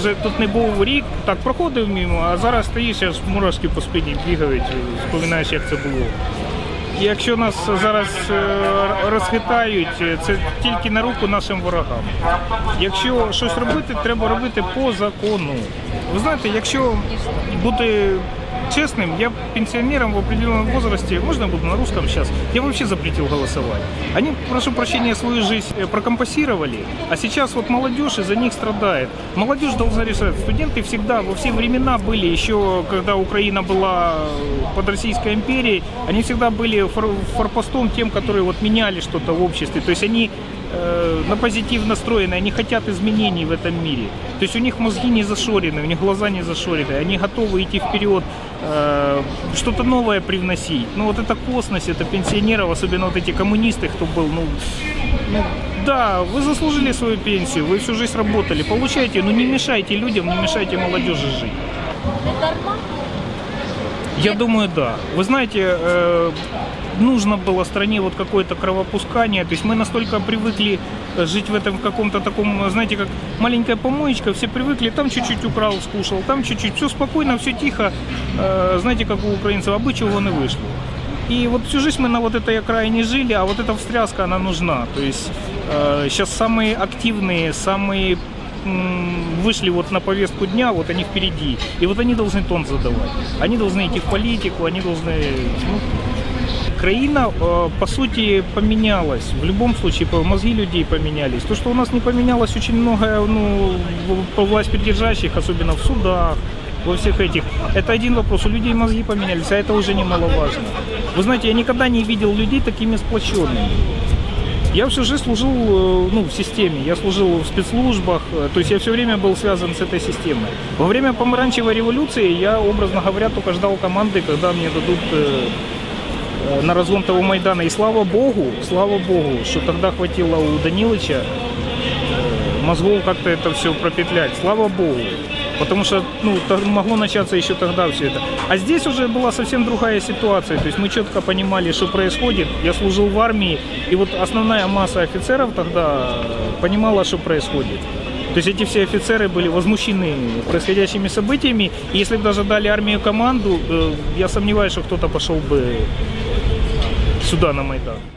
вже тут не був рік, так проходив мимо, а зараз стоїш, аж мурашки по спині бігають, споминаєш, як це було. Якщо нас зараз е, розхитають, це тільки на руку нашим ворогам. Якщо щось робити, треба робити по закону. Ви знаєте, якщо бути честным, я пенсионерам в определенном возрасте, можно я буду на русском сейчас, я вообще запретил голосовать. Они, прошу прощения, свою жизнь э, прокомпасировали, а сейчас вот молодежь из-за них страдает. Молодежь должна решать. Студенты всегда, во все времена были, еще когда Украина была под Российской империей, они всегда были фор- форпостом тем, которые вот меняли что-то в обществе. То есть они э, на позитив настроены, они хотят изменений в этом мире. То есть у них мозги не зашорены, у них глаза не зашорены, они готовы идти вперед, э, что-то новое привносить. Ну вот это косность, это пенсионеров, особенно вот эти коммунисты, кто был, ну, ну, да, вы заслужили свою пенсию, вы всю жизнь работали, получайте, но не мешайте людям, не мешайте молодежи жить. Я думаю, да. Вы знаете, э, нужно было стране вот какое-то кровопускание. То есть мы настолько привыкли жить в этом каком-то таком, знаете, как маленькая помоечка, все привыкли, там чуть-чуть украл, скушал, там чуть-чуть, все спокойно, все тихо. Э, знаете, как у украинцев, абы чего не вышло. И вот всю жизнь мы на вот этой окраине жили, а вот эта встряска, она нужна. То есть э, сейчас самые активные, самые вышли вот на повестку дня, вот они впереди. И вот они должны тон задавать. Они должны идти в политику, они должны... ну, Краина, э, по сути, поменялась. В любом случае, мозги людей поменялись. То, что у нас не поменялось очень многое, ну, власть придержащих, особенно в судах, во всех этих. Это один вопрос. У людей мозги поменялись, а это уже немаловажно. Вы знаете, я никогда не видел людей такими сплоченными. Я всю жизнь служил э, ну, в системе, я служил в спецслужбах, э, то есть я все время был связан с этой системой. Во время помаранчевой революции я, образно говоря, только ждал команды, когда мне дадут на разгон того Майдана. И слава богу, слава богу, что тогда хватило у Данилыча мозгов как-то это все пропетлять. Слава богу. Потому что ну, могло начаться еще тогда все это. А здесь уже была совсем другая ситуация. То есть мы четко понимали, что происходит. Я служил в армии, и вот основная масса офицеров тогда э, понимала, что происходит. То есть эти все офицеры были возмущены происходящими событиями. И если бы даже дали армию команду, э, я сомневаюсь, что кто-то пошел бы сюда на Майдан.